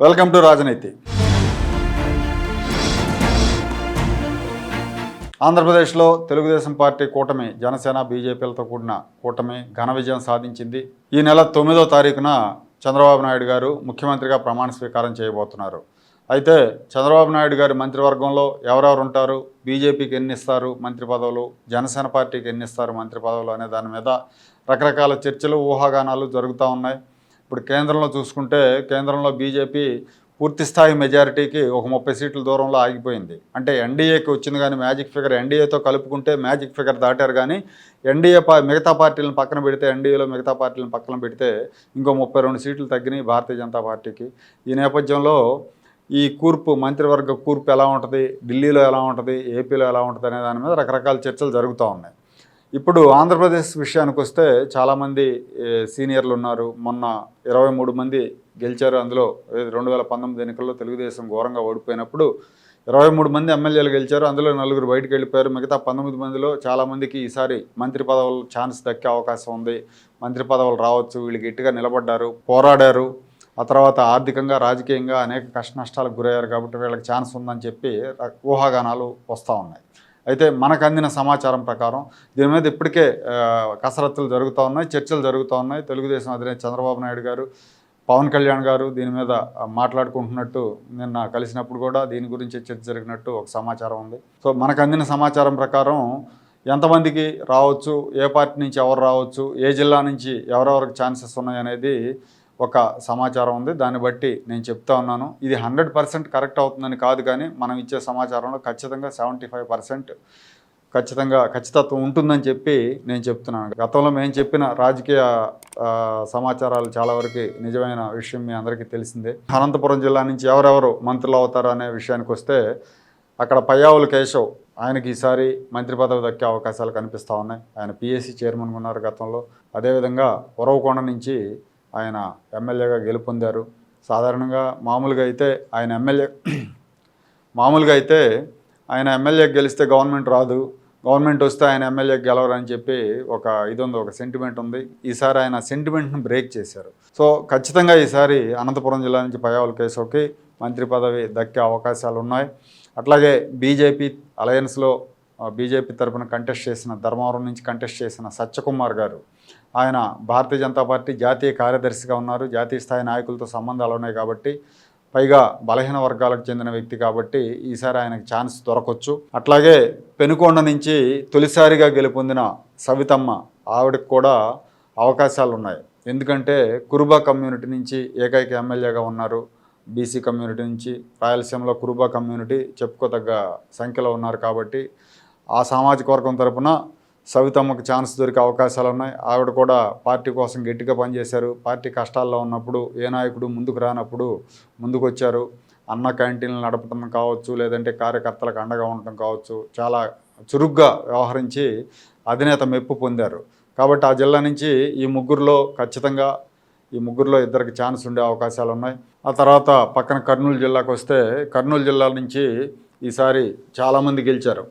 Welcome to రాజనీతి. ఆంధ్రప్రదేశ్లో Telugu Desam party కూటమి జనసేన బీజేపీలతో కూడిన కూటమి ఘన విజయం సాధించింది. ఈ నెల తొమ్మిదో తారీఖున చంద్రబాబు నాయుడు గారు ముఖ్యమంత్రిగా ప్రమాణ స్వీకారం చేయబోతున్నారు. అయితే చంద్రబాబు నాయుడు గారి మంత్రివర్గంలో ఎవరెవరు ఉంటారు? బీజేపీకి ఎన్ని ఇస్తారు మంత్రి పదవులు? జనసేన పార్టీకి ఎన్ని ఇస్తారు మంత్రి పదవులు? అనే దాని మీద రకరకాల చర్చలు ఊహాగానాలు జరుగుతూ ఉన్నాయి. ఇప్పుడు కేంద్రంలో చూసుకుంటే కేంద్రంలో బీజేపీ పూర్తి స్థాయి మెజారిటీకి ఒక ముప్పై సీట్ల దూరంలో ఆగిపోయింది. అంటే ఎన్డీఏకి వచ్చింది కానీ మ్యాజిక్ ఫిగర్ ఎన్డీఏతో కలుపుకుంటే మ్యాజిక్ ఫిగర్ దాటారు కానీ ఎన్డీఏ పా మిగతా పార్టీలను పక్కన పెడితే ఎన్డీఏలో మిగతా పార్టీలను పక్కన పెడితే ఇంకో ముప్పై రెండు సీట్లు తగ్గినాయి భారతీయ జనతా పార్టీకి. ఈ నేపథ్యంలో ఈ కూర్పు మంత్రివర్గ కూర్పు ఎలా ఉంటుంది? ఢిల్లీలో ఎలా ఉంటుంది? ఏపీలో ఎలా ఉంటుంది? అనే దాని మీద రకరకాల చర్చలు జరుగుతూ ఉన్నాయి. ఇప్పుడు ఆంధ్రప్రదేశ్ విషయానికి వస్తే చాలామంది సీనియర్లు ఉన్నారు. మొన్న ఇరవై మూడు మంది గెలిచారు. అందులో రెండు వేల పంతొమ్మిది ఎన్నికల్లో తెలుగుదేశం ఘోరంగా ఓడిపోయినప్పుడు ఇరవై మూడు మంది ఎమ్మెల్యేలు గెలిచారు. అందులో నలుగురు బయటకు వెళ్ళిపోయారు. మిగతా పంతొమ్మిది మందిలో చాలామందికి ఈసారి మంత్రి పదవులు ఛాన్స్ దక్కే అవకాశం ఉంది. మంత్రి పదవులు రావచ్చు. వీళ్ళు గట్టిగా నిలబడ్డారు. పోరాడారు. ఆ తర్వాత ఆర్థికంగా రాజకీయంగా అనేక కష్ట నష్టాలకు గురయ్యారు కాబట్టి వీళ్ళకి ఛాన్స్ ఉందని చెప్పి ఊహాగానాలు వస్తూ ఉన్నాయి. అయితే మనకు అందిన సమాచారం ప్రకారం దీని మీద ఇప్పటికే కసరత్తులు జరుగుతూ ఉన్నాయి చర్చలు జరుగుతూ ఉన్నాయి. తెలుగుదేశం అధినేత చంద్రబాబు నాయుడు గారు పవన్ కళ్యాణ్ గారు దీని మీద మాట్లాడుకుంటున్నట్టు నిన్న కలిసినప్పుడు కూడా దీని గురించి చర్చ జరిగినట్టు ఒక సమాచారం ఉంది. సో మనకు అందిన సమాచారం ప్రకారం ఎంతమందికి రావచ్చు ఏ పార్టీ నుంచి ఎవరు రావచ్చు ఏ జిల్లా నుంచి ఎవరెవరికి ఛాన్సెస్ ఉన్నాయి అనేది ఒక సమాచారం ఉంది. దాన్ని బట్టి నేను చెప్తా ఉన్నాను. ఇది హండ్రెడ్ పర్సెంట్ కరెక్ట్ అవుతుందని కాదు కానీ మనం ఇచ్చే సమాచారంలో ఖచ్చితంగా సెవెంటీ ఫైవ్ పర్సెంట్ ఖచ్చితంగా ఖచ్చితత్వం ఉంటుందని చెప్పి నేను చెప్తున్నాను. గతంలో మేము చెప్పిన రాజకీయ సమాచారాలు చాలా వరకు నిజమైన విషయం మీ అందరికీ తెలిసిందే. అనంతపురం జిల్లా నుంచి ఎవరెవరు మంత్రులు అవుతారు అనే విషయానికి వస్తే అక్కడ పయ్యావుల కేశవ్ ఆయనకి ఈసారి మంత్రి పదవి దక్కే అవకాశాలు కనిపిస్తూ ఉన్నాయి. ఆయన పిఎస్సి చైర్మన్ ఉన్నారు గతంలో. అదేవిధంగా ఉరవకొండ నుంచి ఆయన ఎమ్మెల్యేగా గెలుపొందారు. సాధారణంగా మామూలుగా అయితే ఆయన ఎమ్మెల్యే మామూలుగా అయితే ఆయన ఎమ్మెల్యే గెలిస్తే గవర్నమెంట్ రాదు. గవర్నమెంట్ వస్తే ఆయన ఎమ్మెల్యే గెలవరని చెప్పి ఒక ఇది ఉంది ఒక సెంటిమెంట్ ఉంది. ఈసారి ఆయన సెంటిమెంట్ను బ్రేక్ చేశారు. సో ఖచ్చితంగా ఈసారి అనంతపురం జిల్లా నుంచి పయ్యావుల కేశవ్కి మంత్రి పదవి దక్కే అవకాశాలు ఉన్నాయి. అట్లాగే బీజేపీ అలయన్స్లో బీజేపీ తరఫున కంటెస్ట్ చేసిన ధర్మవరం నుంచి కంటెస్ట్ చేసిన సత్యకుమార్ గారు ఆయన భారతీయ జనతా పార్టీ జాతీయ కార్యదర్శిగా ఉన్నారు. జాతీయ స్థాయి నాయకులతో సంబంధాలు ఉన్నాయి కాబట్టి పైగా బలహీన వర్గాలకు చెందిన వ్యక్తి కాబట్టి ఈసారి ఆయనకు ఛాన్స్ దొరకవచ్చు అట్లాగే పెనుకొండ నుంచి తొలిసారిగా గెలుపొందిన సవితమ్మ ఆవిడకి కూడా అవకాశాలు ఉన్నాయి. ఎందుకంటే కురుబా కమ్యూనిటీ నుంచి ఏకైక ఎమ్మెల్యేగా ఉన్నారు. బీసీ కమ్యూనిటీ నుంచి రాయలసీమలో కురుబా కమ్యూనిటీ చెప్పుకోదగ్గ సంఖ్యలో ఉన్నారు కాబట్టి ఆ సామాజిక వర్గం తరపున సవితమ్మకు ఛాన్స్ దొరికే అవకాశాలు ఉన్నాయి ఆవిడ కూడా పార్టీ కోసం గట్టిగా పనిచేశారు. పార్టీ కష్టాల్లో ఉన్నప్పుడు ఏ నాయకుడు ముందుకు రానప్పుడు ముందుకొచ్చారు. అన్న క్యాంటీన్లు నడపడం కావచ్చు లేదంటే కార్యకర్తలకు అండగా ఉండటం కావచ్చు చాలా చురుగ్గా వ్యవహరించి అధినేత మెప్పు పొందారు. కాబట్టి ఆ జిల్లా నుంచి ఈ ముగ్గురులో ఖచ్చితంగా ఈ ముగ్గురులో ఇద్దరికి ఛాన్స్ ఉండే అవకాశాలు ఉన్నాయి ఆ తర్వాత పక్కన కర్నూలు జిల్లాకు వస్తే కర్నూలు జిల్లా నుంచి ఈసారి చాలామంది గెలిచారు.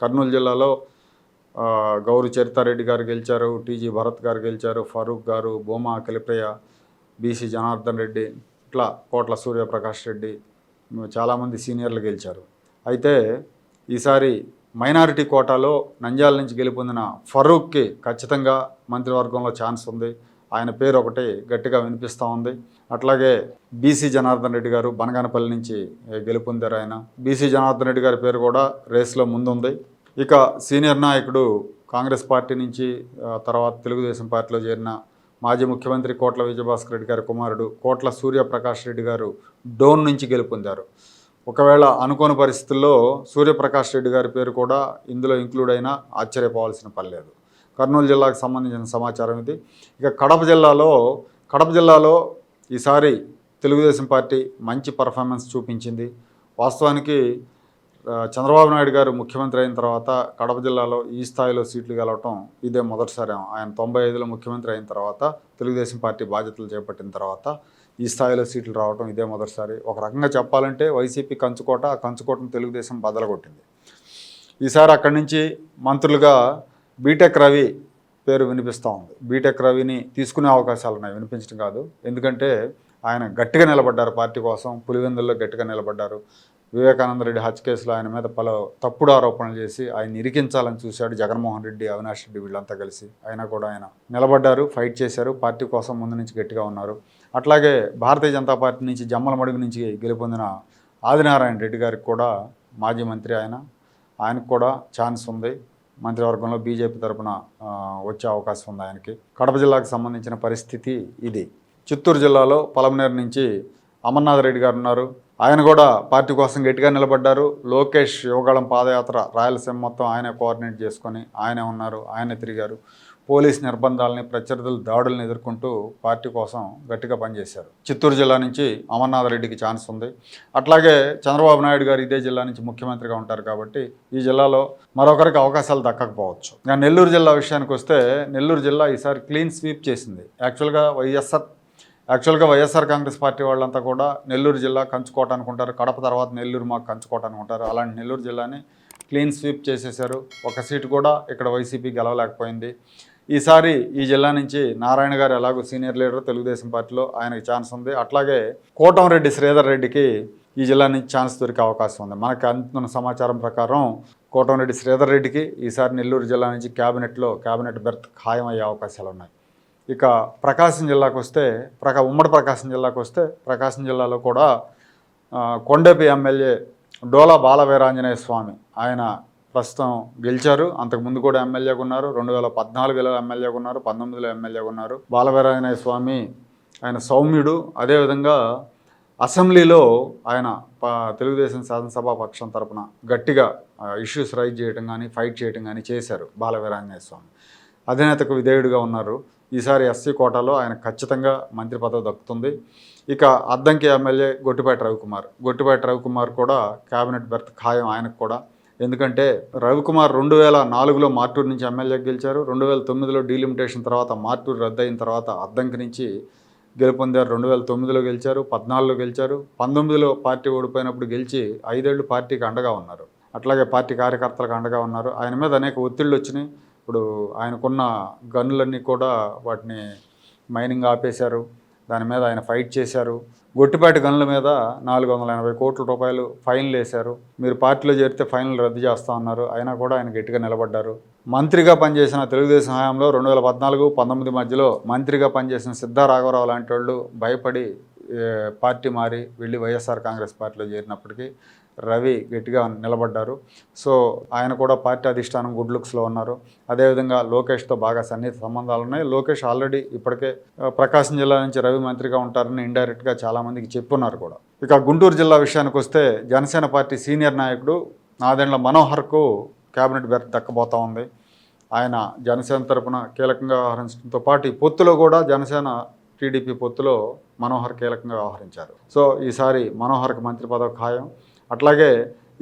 కర్నూలు జిల్లాలో గౌరు చరితారెడ్డి గారు గెలిచారు టీజీ భరత్ గారు గెలిచారు ఫరూక్ గారు భూమా అఖిలప్రియ బీసీ జనార్దన్ రెడ్డి ఇట్లా కోట్ల సూర్యప్రకాష్ రెడ్డి చాలామంది సీనియర్లు గెలిచారు. అయితే ఈసారి మైనారిటీ కోటాలో నంద్యాల నుంచి గెలుపొందిన ఫరూక్కి ఖచ్చితంగా మంత్రివర్గంలో ఛాన్స్ ఉంది. ఆయన పేరు ఒకటి గట్టిగా వినిపిస్తూ ఉంది. అట్లాగే బీసీ జనార్దన్ రెడ్డి గారు బనగానపల్లి నుంచి గెలుపొందారు ఆయన. బీసీ జనార్దన్ రెడ్డి గారి పేరు కూడా రేస్లో ముందుంది. ఇక సీనియర్ నాయకుడు కాంగ్రెస్ పార్టీ నుంచి తర్వాత తెలుగుదేశం పార్టీలో చేరిన మాజీ ముఖ్యమంత్రి కోట్ల విజయభాస్కర్ రెడ్డి గారి కుమారుడు కోట్ల సూర్యప్రకాష్ రెడ్డి గారు డోన్ నుంచి గెలుపొందారు. ఒకవేళ అనుకోని పరిస్థితుల్లో సూర్యప్రకాష్ రెడ్డి గారి పేరు కూడా ఇందులో ఇంక్లూడ్ అయినా ఆశ్చర్యపోవాల్సిన పని లేదు. కర్నూలు జిల్లాకు సంబంధించిన సమాచారం ఇది. ఇక కడప జిల్లాలో కడప జిల్లాలో ఈసారి తెలుగుదేశం పార్టీ మంచి పర్ఫార్మెన్స్ చూపించింది. వాస్తవానికి చంద్రబాబు నాయుడు గారు ముఖ్యమంత్రి అయిన తర్వాత కడప జిల్లాలో ఈ స్థాయిలో సీట్లు గెలవటం ఇదే మొదటిసారి. ఆయన తొంభై ఐదులో ముఖ్యమంత్రి అయిన తర్వాత తెలుగుదేశం పార్టీ బాధ్యతలు చేపట్టిన తర్వాత ఈ స్థాయిలో సీట్లు రావటం ఇదే మొదటిసారి. ఒక రకంగా చెప్పాలంటే వైసీపీ కంచుకోట ఆ కంచుకోటను తెలుగుదేశం బదలగొట్టింది. ఈసారి అక్కడి నుంచి మంత్రులుగా బీటెక్ రవి పేరు వినిపిస్తూ ఉంది. బీటెక్ రవిని తీసుకునే అవకాశాలు ఉన్నాయి. వినిపించడం కాదు. ఎందుకంటే ఆయన గట్టిగా నిలబడ్డారు పార్టీ కోసం పులివెందుల్లో గట్టిగా నిలబడ్డారు. వివేకానంద రెడ్డి హత్య కేసులో ఆయన మీద పలు తప్పుడు ఆరోపణలు చేసి ఆయన ఇరికించాలని చూశాడు జగన్మోహన్ రెడ్డి అవినాష్ రెడ్డి వీళ్ళంతా కలిసి. అయినా కూడా ఆయన నిలబడ్డారు ఫైట్ చేశారు పార్టీ కోసం ముందు నుంచి గట్టిగా ఉన్నారు. అట్లాగే భారతీయ జనతా పార్టీ నుంచి జమ్మల మడుగు నుంచి గెలుపొందిన ఆదినారాయణ రెడ్డి గారికి కూడా మాజీ మంత్రి ఆయన ఆయనకు కూడా ఛాన్స్ ఉంది. మంత్రివర్గంలో బీజేపీ తరఫున వచ్చే అవకాశం ఉంది ఆయనకి. కడప జిల్లాకు సంబంధించిన పరిస్థితి ఇది. చిత్తూరు జిల్లాలో పలమనేరు నుంచి అమర్నాథ్ రెడ్డి గారు ఉన్నారు. ఆయన కూడా పార్టీ కోసం గట్టిగా నిలబడ్డారు. లోకేష్ యువగాళం పాదయాత్ర రాయలసీమ మొత్తం ఆయనే కోఆర్డినేట్ చేసుకొని ఆయనే ఉన్నారు ఆయనే తిరిగారు. పోలీస్ నిర్బంధాలని ప్రత్యర్థుల దాడులను ఎదుర్కొంటూ పార్టీ కోసం గట్టిగా పనిచేశారు. చిత్తూరు జిల్లా నుంచి అమర్నాథ్ రెడ్డికి ఛాన్స్ ఉంది. అట్లాగే చంద్రబాబు నాయుడు గారు ఇదే జిల్లా నుంచి ముఖ్యమంత్రిగా ఉంటారు కాబట్టి ఈ జిల్లాలో మరొకరికి అవకాశాలు దక్కకపోవచ్చు. ఇంకా నెల్లూరు జిల్లా విషయానికి వస్తే నెల్లూరు జిల్లా ఈసారి క్లీన్ స్వీప్ చేసింది. యాక్చువల్గా వైఎస్ఆర్ యాక్చువల్గా వైఎస్ఆర్ కాంగ్రెస్ పార్టీ వాళ్ళంతా కూడా నెల్లూరు జిల్లా కంచుకోట అనుకుంటారు. కడప తర్వాత నెల్లూరు మాకు కంచుకోట అనుకుంటారు. అలాంటి నెల్లూరు జిల్లాని క్లీన్ స్వీప్ చేసేశారు. ఒక సీటు కూడా ఇక్కడ వైసీపీ గెలవలేకపోయింది. ఈసారి ఈ జిల్లా నుంచి నారాయణ గారు ఎలాగో సీనియర్ లీడర్ తెలుగుదేశం పార్టీలో ఆయనకు ఛాన్స్ ఉంది. అట్లాగే కోటంరెడ్డి శ్రీధర్ రెడ్డికి ఈ జిల్లా నుంచి ఛాన్స్ దొరికే అవకాశం ఉంది. మనకు అందుతున్న సమాచారం ప్రకారం కోటంరెడ్డి శ్రీధర్ రెడ్డికి ఈసారి నెల్లూరు జిల్లా నుంచి క్యాబినెట్లో క్యాబినెట్ బెర్త్ ఖాయం అయ్యే అవకాశాలు ఉన్నాయి ఇక ప్రకాశం జిల్లాకు వస్తే ప్రకా ఉమ్మడి ప్రకాశం జిల్లాకు వస్తే ప్రకాశం జిల్లాలో కూడా కొండపి ఎమ్మెల్యే డోలా బాలవీరాంజనేయ స్వామి ఆయన ప్రస్తుతం గెలిచారు. అంతకుముందు కూడా ఎమ్మెల్యేగా ఉన్నారు. రెండు వేల పద్నాలుగులో ఎమ్మెల్యేగా ఉన్నారు. పంతొమ్మిదిలో ఎమ్మెల్యేగా ఉన్నారు. బాలవీరాంజనేయ స్వామి ఆయన సౌమ్యుడు. అదేవిధంగా అసెంబ్లీలో ఆయన ప- తెలుగుదేశం శాసనసభ పక్షం తరపున గట్టిగా ఇష్యూస్ రైజ్ చేయడం కానీ ఫైట్ చేయడం కానీ చేశారు బాలవీరాంజనేయ స్వామి. అధినేతకు విధేయుడిగా ఉన్నారు. ఈసారి ఎస్సీ కోటాలో ఆయన ఖచ్చితంగా మంత్రి పదవి దక్కుతుంది. ఇక అద్దంకి ఎమ్మెల్యే గొట్టిపేట రవికుమార్. గొట్టిపేట రవికుమార్ కూడా కేబినెట్ బెర్త్ ఖాయం ఆయనకు కూడా. ఎందుకంటే రవికుమార్ రెండు వేల నాలుగులో మార్టూరు నుంచి ఎమ్మెల్యే గెలిచారు. రెండు వేల తొమ్మిదిలో డీలిమిటేషన్ తర్వాత మార్టూరు రద్దయిన తర్వాత అద్దంకి నుంచి గెలుపొందారు. రెండు వేల తొమ్మిదిలో గెలిచారు. పద్నాలుగులో గెలిచారు. పంతొమ్మిదిలో పార్టీ ఓడిపోయినప్పుడు గెలిచి ఐదేళ్ళు పార్టీకి అండగా ఉన్నారు. అట్లాగే పార్టీ కార్యకర్తలకు అండగా ఉన్నారు. ఆయన మీద అనేక ఒత్తిళ్ళు వచ్చినాయి. ఇప్పుడు ఆయనకున్న గన్నులన్నీ కూడా వాటిని మైనింగ్ ఆపేశారు. దాని మీద ఆయన ఫైట్ చేశారు. గొట్టిపాటి గనుల మీద నాలుగు వందల ఎనభై కోట్ల రూపాయలు ఫైన్లు వేశారు. మీరు పార్టీలో చేరితే ఫైన్లు రద్దు చేస్తా ఉన్నారు అయినా కూడా ఆయన గట్టిగా నిలబడ్డారు. మంత్రిగా పనిచేసిన తెలుగుదేశం హయాంలో రెండు వేల పద్నాలుగు పంతొమ్మిది మధ్యలో మంత్రిగా పనిచేసిన సిద్ధా రాఘవరావు లాంటి వాళ్ళు భయపడి పార్టీ మారి వెళ్ళి వైఎస్ఆర్ కాంగ్రెస్ పార్టీలో చేరినప్పటికీ రవి గట్టిగా నిలబడ్డారు. సో ఆయన కూడా పార్టీ అధిష్టానం గుడ్ లుక్స్లో ఉన్నారు. అదేవిధంగా లోకేష్తో బాగా సన్నిహిత సంబంధాలు ఉన్నాయి. లోకేష్ ఆల్రెడీ ఇప్పటికే ప్రకాశం జిల్లా నుంచి రవి మంత్రిగా ఉంటారని ఇండైరెక్ట్గా చాలామందికి చెప్పున్నారు కూడా. ఇక గుంటూరు జిల్లా విషయానికి వస్తే జనసేన పార్టీ సీనియర్ నాయకుడు నాదెండ్ల మనోహర్కు కేబినెట్ బెర్త్ దక్కబోతా ఉంది. ఆయన జనసేన తరపున కీలకంగా వ్యవహరించడంతో పాటు ఈ పొత్తులో కూడా జనసేన టీడీపీ పొత్తులో మనోహర్ కీలకంగా వ్యవహరించారు. సో ఈసారి మనోహర్కి మంత్రి పదవి ఖాయం. అట్లాగే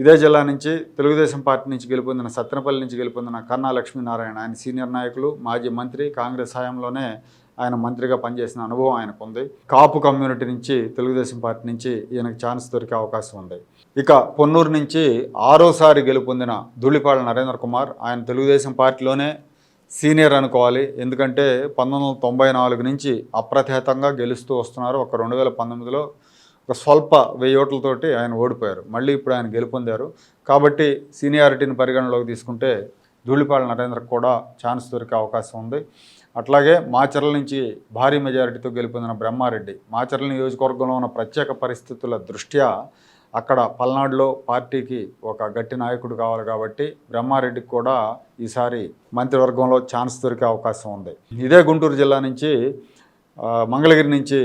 ఇదే జిల్లా నుంచి తెలుగుదేశం పార్టీ నుంచి గెలుపొందిన సత్తెనపల్లి నుంచి గెలుపొందిన కన్నా లక్ష్మీనారాయణ ఆయన సీనియర్ నాయకులు మాజీ మంత్రి కాంగ్రెస్ హయాంలోనే ఆయన మంత్రిగా పనిచేసిన అనుభవం ఆయనకు ఉంది. కాపు కమ్యూనిటీ నుంచి తెలుగుదేశం పార్టీ నుంచి ఈయనకు ఛాన్స్ దొరికే అవకాశం ఉంది. ఇక పొన్నూరు నుంచి ఆరోసారి గెలుపొందిన ధూళిపాళ నరేంద్ర కుమార్ ఆయన తెలుగుదేశం పార్టీలోనే సీనియర్ అనుకోవాలి. ఎందుకంటే పంతొమ్మిది వందల తొంభై నాలుగు నుంచి అప్రతిహతంగా గెలుస్తూ వస్తున్నారు. ఒక రెండు వేల పంతొమ్మిదిలో ఒక స్వల్ప వెయ్యి ఓట్లతోటి ఆయన ఓడిపోయారు. మళ్ళీ ఇప్పుడు ఆయన గెలుపొందారు. కాబట్టి సీనియారిటీని పరిగణలోకి తీసుకుంటే ధూళిపాళ నరేంద్రకు కూడా ఛాన్స్ దొరికే అవకాశం ఉంది. అట్లాగే మాచర్ల నుంచి భారీ మెజారిటీతో గెలుపొందిన బ్రహ్మారెడ్డి మాచర్ల నియోజకవర్గంలో ఉన్న ప్రత్యేక పరిస్థితుల దృష్ట్యా అక్కడ పల్నాడులో పార్టీకి ఒక గట్టి నాయకుడు కావాలి కాబట్టి బ్రహ్మారెడ్డికి కూడా ఈసారి మంత్రివర్గంలో ఛాన్స్ దొరికే అవకాశం ఉంది. ఇదే గుంటూరు జిల్లా నుంచి మంగళగిరి నుంచి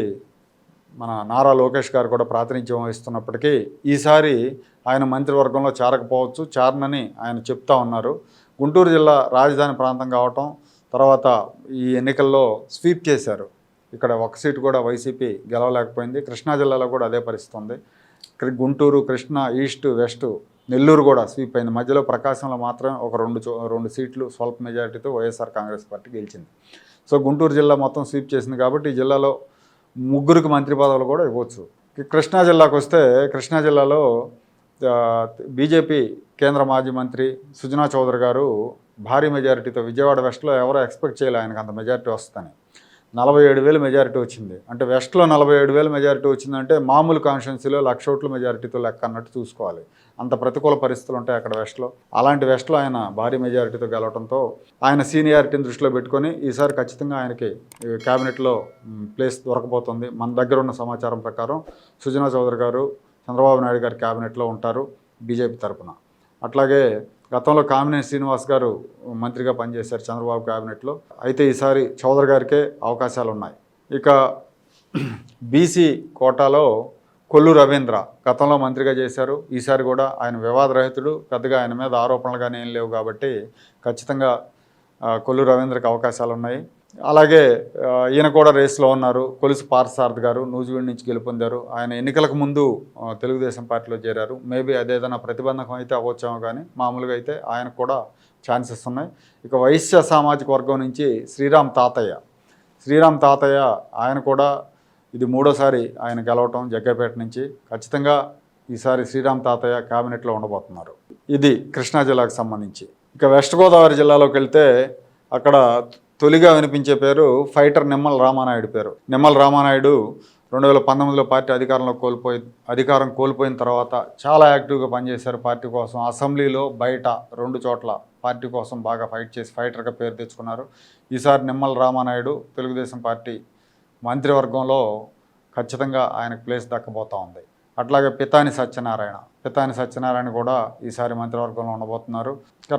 మన నారా లోకేష్ గారు కూడా ప్రాతినిధ్యం వహిస్తున్నప్పటికీ ఈసారి ఆయన మంత్రివర్గంలో చేరకపోవచ్చు చేరనని ఆయన చెప్తా ఉన్నారు. గుంటూరు జిల్లా రాజధాని ప్రాంతం కావటం తర్వాత ఈ ఎన్నికల్లో స్వీప్ చేశారు. ఇక్కడ ఒక సీటు కూడా వైసీపీ గెలవలేకపోయింది. కృష్ణా జిల్లాలో కూడా అదే పరిస్థితి ఉంది. గుంటూరు కృష్ణా ఈస్ట్ వెస్ట్ నెల్లూరు కూడా స్వీప్ అయింది. మధ్యలో ప్రకాశంలో మాత్రం ఒక రెండు చో- రెండు సీట్లు స్వల్ప మెజారిటీతో వైఎస్ఆర్ కాంగ్రెస్ పార్టీ గెలిచింది. సో గుంటూరు జిల్లా మొత్తం స్వీప్ చేసింది కాబట్టి ఈ జిల్లాలో ముగ్గురికి మంత్రి పదవులు కూడా ఇవ్వచ్చు. కృష్ణా జిల్లాకు వస్తే కృష్ణా జిల్లాలో బీజేపీ కేంద్ర మాజీ మంత్రి సుజనా చౌదరి గారు భారీ మెజారిటీతో విజయవాడ వెస్ట్లో ఎవరో ఎక్స్పెక్ట్ చేయలే ఆయనకు అంత మెజారిటీ వస్తుందని. నలభై ఏడు వేలు మెజారిటీ వచ్చింది. అంటే వెస్ట్లో నలభై ఏడు వేలు మెజారిటీ వచ్చిందంటే మామూలు కాన్స్టిట్యున్సీలో లక్ష ఓట్ల మెజారిటీతో లెక్క అన్నట్టు చూసుకోవాలి. అంత ప్రతికూల పరిస్థితులు ఉంటాయి అక్కడ వెస్ట్లో అలాంటి వెస్ట్లో ఆయన భారీ మెజారిటీతో గెలవడంతో ఆయన సీనియారిటీని దృష్టిలో పెట్టుకొని ఈసారి ఖచ్చితంగా ఆయనకి క్యాబినెట్లో ప్లేస్ దొరకబోతుంది. మన దగ్గర ఉన్న సమాచారం ప్రకారం సుజనా చౌదరి గారు చంద్రబాబు నాయుడు గారి క్యాబినెట్లో ఉంటారు బీజేపీ తరపున. అట్లాగే గతంలో కామినేని శ్రీనివాస్ గారు మంత్రిగా పనిచేశారు చంద్రబాబు క్యాబినెట్లో. అయితే ఈసారి చౌదరి గారికే అవకాశాలు ఉన్నాయి ఇక బీసీ కోటాలో కొల్లు రవీంద్ర గతంలో మంత్రిగా చేశారు. ఈసారి కూడా ఆయన వివాదరహితుడు పెద్దగా ఆయన మీద ఆరోపణలు కానీ ఏం లేవు కాబట్టి ఖచ్చితంగా కొల్లు రవీంద్రకి అవకాశాలు ఉన్నాయి అలాగే ఈయన కూడా రేస్లో ఉన్నారు. కొలుసు పార్థసారథి గారు నూజివీడ్ నుంచి గెలుపొందారు. ఆయన ఎన్నికలకు ముందు తెలుగుదేశం పార్టీలో చేరారు. మేబీ అదేదైనా ప్రతిబంధకం అయితే అవ్వచ్చామో కానీ మామూలుగా అయితే ఆయన కూడా ఛాన్సెస్ ఉన్నాయి. ఇక వైశ్య సామాజిక వర్గం నుంచి శ్రీరామ్ తాతయ్య. శ్రీరామ్ తాతయ్య ఆయన కూడా ఇది మూడోసారి ఆయన గెలవటం జగ్గపేట నుంచి. ఖచ్చితంగా ఈసారి శ్రీరామ్ తాతయ్య క్యాబినెట్లో ఉండబోతున్నారు. ఇది కృష్ణా జిల్లాకు సంబంధించి. ఇక వెస్ట్ గోదావరి జిల్లాలోకి వెళ్తే అక్కడ తొలిగా వినిపించే పేరు ఫైటర్ నిమ్మల రామానాయుడు పేరు. నిమ్మల రామానాయుడు రెండు వేల పంతొమ్మిదిలో పార్టీ అధికారంలో కోల్పోయి అధికారం కోల్పోయిన తర్వాత చాలా యాక్టివ్గా పనిచేశారు పార్టీ కోసం. అసెంబ్లీలో బయట రెండు చోట్ల పార్టీ కోసం బాగా ఫైట్ చేసి ఫైటర్గా పేరు తెచ్చుకున్నారు. ఈసారి నిమ్మల రామానాయుడు తెలుగుదేశం పార్టీ మంత్రివర్గంలో ఖచ్చితంగా ఆయనకు ప్లేస్ దక్కబోతూ ఉంది. అట్లాగే పితాని సత్యనారాయణ పితాని సత్యనారాయణ కూడా ఈసారి మంత్రివర్గంలో ఉండబోతున్నారు.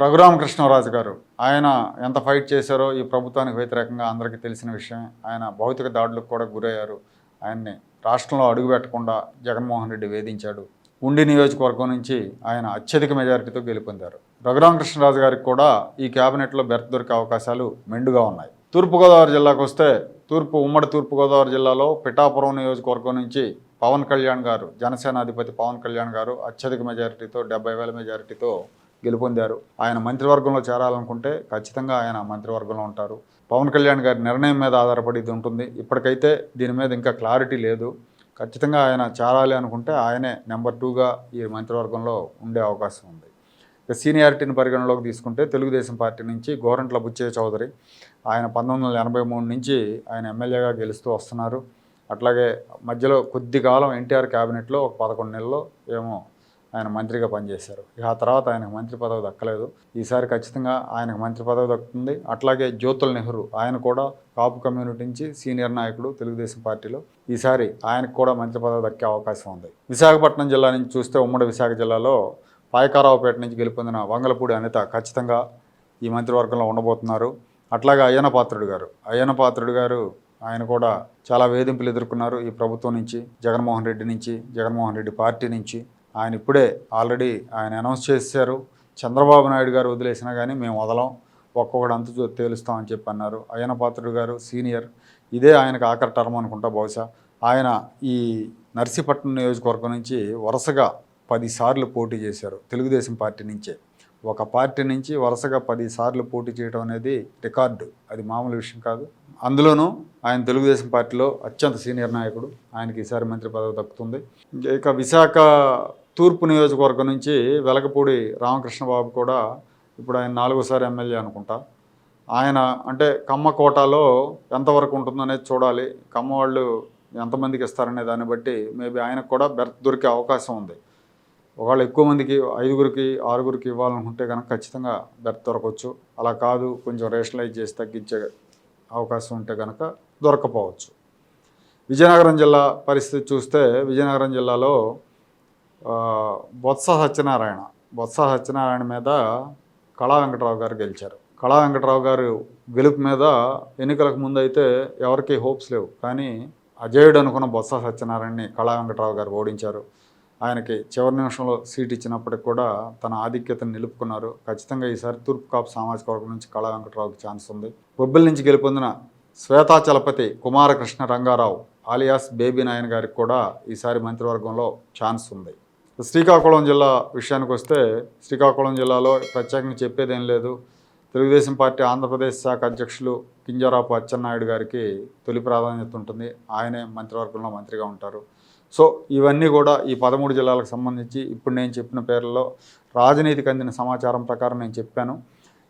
రఘురామకృష్ణరాజు గారు ఆయన ఎంత ఫైట్ చేశారో ఈ ప్రభుత్వానికి వ్యతిరేకంగా అందరికీ తెలిసిన విషయం ఆయన భౌతిక దాడులకు కూడా గురయ్యారు. ఆయన్ని రాష్ట్రంలో అడుగుపెట్టకుండా జగన్మోహన్ రెడ్డి వేధించాడు. ఉండి నియోజకవర్గం నుంచి ఆయన అత్యధిక మెజారిటీతో గెలుపొందారు. రఘురామకృష్ణరాజు గారికి కూడా ఈ కేబినెట్లో బెర్త్ దొరికే అవకాశాలు మెండుగా ఉన్నాయి. తూర్పుగోదావరి జిల్లాకు వస్తే తూర్పు ఉమ్మడి తూర్పుగోదావరి జిల్లాలో పిఠాపురం నియోజకవర్గం నుంచి పవన్ కళ్యాణ్ గారు జనసేన అధిపతి పవన్ కళ్యాణ్ గారు అత్యధిక మెజారిటీతో డెబ్బై వేల మెజారిటీతో గెలుపొందారు. ఆయన మంత్రివర్గంలో చేరాలనుకుంటే ఖచ్చితంగా ఆయన మంత్రివర్గంలో ఉంటారు. పవన్ కళ్యాణ్ గారి నిర్ణయం మీద ఆధారపడి ఇది ఉంటుంది. ఇప్పటికైతే దీని మీద ఇంకా క్లారిటీ లేదు. ఖచ్చితంగా ఆయన చేరాలి అనుకుంటే ఆయనే నెంబర్ టూగా ఈ మంత్రివర్గంలో ఉండే అవకాశం ఉంది. ఇక సీనియారిటీని పరిగణలోకి తీసుకుంటే తెలుగుదేశం పార్టీ నుంచి గోరంట్ల బుచ్చయ్య చౌదరి ఆయన పంతొమ్మిది వందల ఎనభై మూడు నుంచి ఆయన ఎమ్మెల్యేగా గెలుస్తూ వస్తున్నారు. అట్లాగే మధ్యలో కొద్ది కాలం ఎన్టీఆర్ క్యాబినెట్లో ఒక పదకొండు నెలల్లో ఏమో ఆయన మంత్రిగా పనిచేశారు. ఇక ఆ తర్వాత ఆయనకు మంత్రి పదవి దక్కలేదు. ఈసారి ఖచ్చితంగా ఆయనకు మంత్రి పదవి దక్కుతుంది. అట్లాగే జ్యోతుల్ నెహ్రూ ఆయన కూడా కాపు కమ్యూనిటీ నుంచి సీనియర్ నాయకుడు తెలుగుదేశం పార్టీలో. ఈసారి ఆయనకు కూడా మంత్రి పదవి దక్కే అవకాశం ఉంది. విశాఖపట్నం జిల్లా నుంచి చూస్తే ఉమ్మడి విశాఖ జిల్లాలో పాయకారావుపేట నుంచి గెలుపొందిన వంగలపూడి అనిత ఖచ్చితంగా ఈ మంత్రివర్గంలో ఉండబోతున్నారు. అట్లాగే అయ్యన పాత్రుడు గారు. అయ్యన పాత్రుడు గారు ఆయన కూడా చాలా వేధింపులు ఎదుర్కొన్నారు ఈ ప్రభుత్వం నుంచి జగన్మోహన్ రెడ్డి నుంచి జగన్మోహన్ రెడ్డి పార్టీ నుంచి. ఆయన ఇప్పుడే ఆల్రెడీ ఆయన అనౌన్స్ చేశారు. చంద్రబాబు నాయుడు గారు వదిలేసినా కానీ మేము వదలం ఒక్కొక్కడు అంత చూ- తేలుస్తామని చెప్పి అన్నారు. అయ్యన పాత్రుడు గారు సీనియర్ ఇదే ఆయనకు ఆఖరి టర్మ్ అనుకుంటా బహుశా. ఆయన ఈ నర్సీపట్నం నియోజకవర్గం నుంచి వరుసగా పదిసార్లు పోటీ చేశారు తెలుగుదేశం పార్టీ నుంచే. ఒక పార్టీ నుంచి వరుసగా పది సార్లు పోటీ చేయడం అనేది రికార్డు. అది మామూలు విషయం కాదు. అందులోనూ ఆయన తెలుగుదేశం పార్టీలో అత్యంత సీనియర్ నాయకుడు. ఆయనకి ఈసారి మంత్రి పదవి దక్కుతుంది. ఇక విశాఖ తూర్పు నియోజకవర్గం నుంచి వెలకపూడి రామకృష్ణ బాబు కూడా ఇప్పుడు ఆయన నాలుగోసారి ఎమ్మెల్యే అనుకుంటా. ఆయన అంటే కమ్మ కోటాలో ఎంతవరకు ఉంటుందో అనేది చూడాలి. కమ్మ వాళ్ళు ఎంతమందికి ఇస్తారనే దాన్ని బట్టి మేబీ ఆయనకు కూడా బెర్త్ దొరికే అవకాశం ఉంది. ఒకవేళ ఎక్కువ మందికి ఐదుగురికి ఆరుగురికి ఇవ్వాలనుకుంటే కనుక ఖచ్చితంగా బెర్త్ దొరకవచ్చు. అలా కాదు కొంచెం రేషనలైజ్ చేసి తగ్గించే అవకాశం ఉంటే కనుక దొరకపోవచ్చు. విజయనగరం జిల్లా పరిస్థితి చూస్తే విజయనగరం జిల్లాలో బొత్స సత్యనారాయణ బొత్స సత్యనారాయణ మీద కళా వెంకటరావు గారు గెలిచారు. కళా వెంకటరావు గారు గెలుపు మీద ఎన్నికలకు ముందు అయితే ఎవరికి హోప్స్ లేవు. కానీ అజేయుడు అనుకున్న బొత్స సత్యనారాయణని కళా వెంకటరావు గారు ఓడించారు. ఆయనకి చివరి నిమిషంలో సీట్ ఇచ్చినప్పటికి కూడా తన ఆధిక్యతను నిలుపుకున్నారు. ఖచ్చితంగా ఈసారి తూర్పు కాపు సామాజిక వర్గం నుంచి కళా వెంకటరావుకి ఛాన్స్ ఉంది. బొబ్బిలి నుంచి గెలుపొందిన శ్వేతాచలపతి కుమారకృష్ణ రంగారావు ఆలియాస్ బేబీ నాయన్ గారికి కూడా ఈసారి మంత్రివర్గంలో ఛాన్స్ ఉంది. శ్రీకాకుళం జిల్లా విషయానికి వస్తే శ్రీకాకుళం జిల్లాలో ప్రత్యేకంగా చెప్పేదేం లేదు. తెలుగుదేశం పార్టీ ఆంధ్రప్రదేశ్ శాఖ అధ్యక్షులు కింజరాపు అచ్చెన్నాయుడు గారికి తొలి ప్రాధాన్యత ఉంటుంది. ఆయనే మంత్రివర్గంలో మంత్రిగా ఉంటారు. సో ఇవన్నీ కూడా ఈ పదమూడు జిల్లాలకు సంబంధించి ఇప్పుడు నేను చెప్పిన పేర్లలో రాజనీతికి అందిన సమాచారం ప్రకారం నేను చెప్పాను.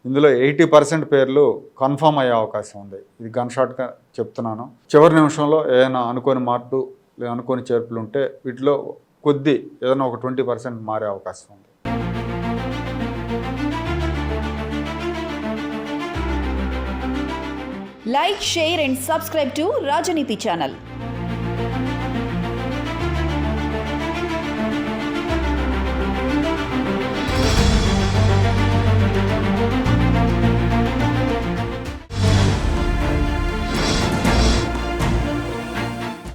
ఇందులో ఎయిటీ పర్సెంట్ పేర్లు కన్ఫర్మ్ అయ్యే అవకాశం ఉంది. ఇది గన్ షాట్గా చెప్తున్నాను. చివరి నిమిషంలో ఏదైనా అనుకోని మార్పు లేదా అనుకోని చేర్పులు ఉంటే వీటిలో కొద్ది ఏదైనా ఒక ట్వంటీ పర్సెంట్ మారే అవకాశం ఉంది. Like share and subscribe to Rajaneethi channel.